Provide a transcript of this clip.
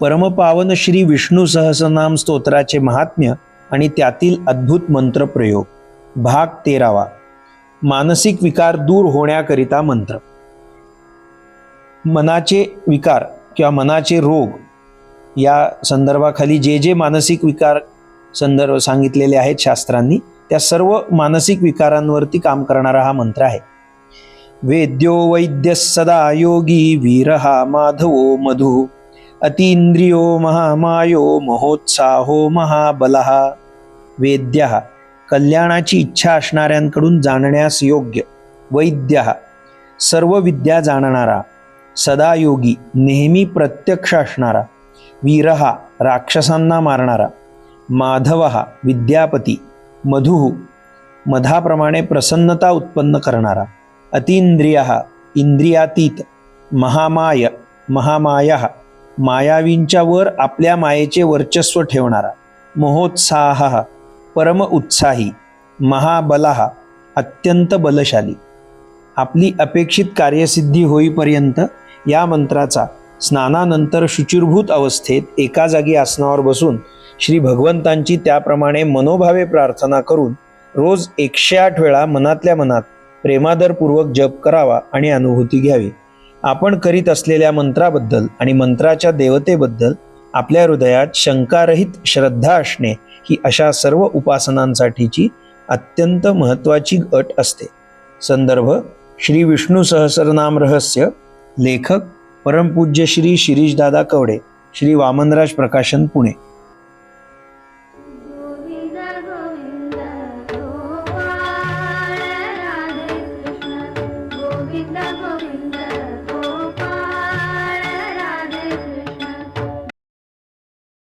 परमपावन श्री विष्णू सहसनाम स्तोत्राचे महात्म्य आणि त्यातील अद्भुत मंत्रप्रयोग भाग तेरावा. मानसिक विकार दूर होण्याकरिता मंत्र. मनाचे विकार किंवा मनाचे रोग या संदर्भाखाली जे जे मानसिक विकार संदर्भ सांगितलेले आहेत शास्त्रांनी त्या सर्व मानसिक विकारांवरती काम करणारा हा मंत्र आहे. वेद्यो वैद्य सदा योगी वीरहा माधवो मधु अतींद्रियो महामायो महोत्साहो महाबलः। वेद्य कल्याणाची इच्छा असणाऱ्यांकडून जाणण्यास योग्य वैद्य सर्व विद्या जाणणारा सदायोगी नेहमी प्रत्यक्ष असणारा वीरहा राक्षसांना मारणारा. माधव विद्यापती. मधु मधाप्रमाणे प्रसन्नता उत्पन्न करणारा. अतींद्रिय इंद्रियातीत. महामाय महामाय. मायावींच्या वर आपल्या मायेचे वर्चस्व ठेवणारा. महोत्साह परम उत्साही. महाबलाहा अत्यंत बलशाली. आपली अपेक्षित कार्यसिद्धी होईपर्यंत या मंत्राचा स्नानानंतर शुचिरभूत अवस्थेत एका जागी आसनावर बसून श्री भगवंतांची त्याप्रमाणे मनोभावे प्रार्थना करून रोज एकशे आठ वेळा मनातल्या मनात प्रेमादरपूर्वक जप करावा आणि अनुभूती घ्यावी. आपण करीत असलेल्या मंत्राबद्दल आणि मंत्राच्या देवतेबद्दल आपल्या हृदयात शंकारहित श्रद्धा असणे ही अशा सर्व उपासनांसाठीची अत्यंत महत्त्वाची अट असते. संदर्भ श्री विष्णू सहस्रनाम रहस्य लेखक परमपूज्य श्री शिरीषदादा कवडे श्री वामनराज प्रकाशन पुणे.